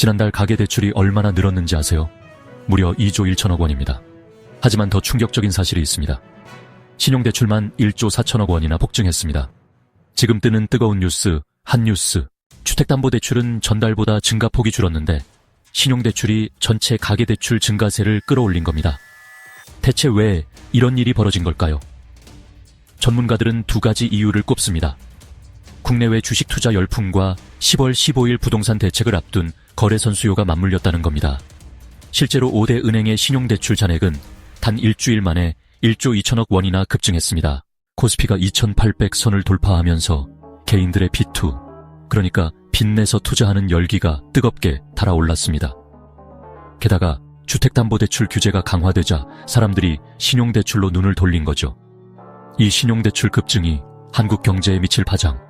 지난달 가계 대출이 얼마나 늘었는지 아세요? 무려 2조 1천억 원입니다. 하지만 더 충격적인 사실이 있습니다. 신용대출만 1조 4천억 원이나 폭증했습니다. 지금 뜨는 뜨거운 뉴스, 한뉴스. 주택담보대출은 전달보다 증가폭이 줄었는데 신용대출이 전체 가계대출 증가세를 끌어올린 겁니다. 대체 왜 이런 일이 벌어진 걸까요? 전문가들은 두 가지 이유를 꼽습니다. 국내외 주식 투자 열풍과 10월 15일 부동산 대책을 앞둔 거래선 수요가 맞물렸다는 겁니다. 실제로 5대 은행의 신용대출 잔액은 단 일주일 만에 1조 2천억 원이나 급증했습니다. 코스피가 2,800선을 돌파하면서 개인들의 비투, 그러니까 빚내서 투자하는 열기가 뜨겁게 달아올랐습니다. 게다가 주택담보대출 규제가 강화되자 사람들이 신용대출로 눈을 돌린 거죠. 이 신용대출 급증이 한국 경제에 미칠 파장,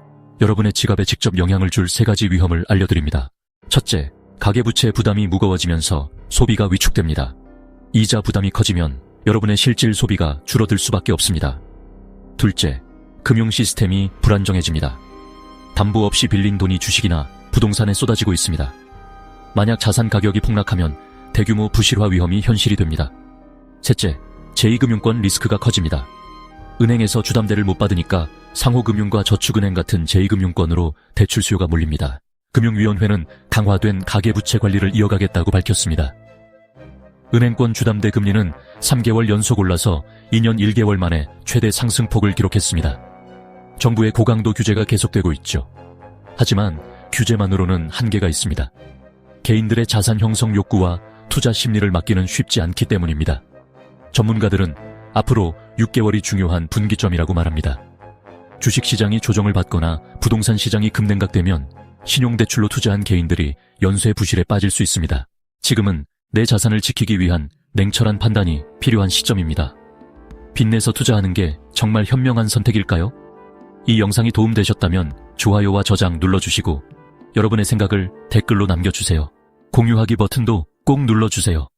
여러분의 지갑에 직접 영향을 줄 세 가지 위험을 알려드립니다. 첫째, 가계부채 부담이 무거워지면서 소비가 위축됩니다. 이자 부담이 커지면 여러분의 실질 소비가 줄어들 수밖에 없습니다. 둘째, 금융 시스템이 불안정해집니다. 담보 없이 빌린 돈이 주식이나 부동산에 쏟아지고 있습니다. 만약 자산 가격이 폭락하면 대규모 부실화 위험이 현실이 됩니다. 셋째, 제2금융권 리스크가 커집니다. 은행에서 주담대를 못 받으니까 상호금융과 저축은행 같은 제2금융권으로 대출 수요가 몰립니다. 금융위원회는 강화된 가계부채 관리를 이어가겠다고 밝혔습니다. 은행권 주담대 금리는 3개월 연속 올라서 2년 1개월 만에 최대 상승폭을 기록했습니다. 정부의 고강도 규제가 계속되고 있죠. 하지만 규제만으로는 한계가 있습니다. 개인들의 자산 형성 욕구와 투자 심리를 막기는 쉽지 않기 때문입니다. 전문가들은 앞으로 6개월이 중요한 분기점이라고 말합니다. 주식시장이 조정을 받거나 부동산 시장이 급냉각되면 신용대출로 투자한 개인들이 연쇄 부실에 빠질 수 있습니다. 지금은 내 자산을 지키기 위한 냉철한 판단이 필요한 시점입니다. 빚내서 투자하는 게 정말 현명한 선택일까요? 이 영상이 도움되셨다면 좋아요와 저장 눌러주시고 여러분의 생각을 댓글로 남겨주세요. 공유하기 버튼도 꼭 눌러주세요.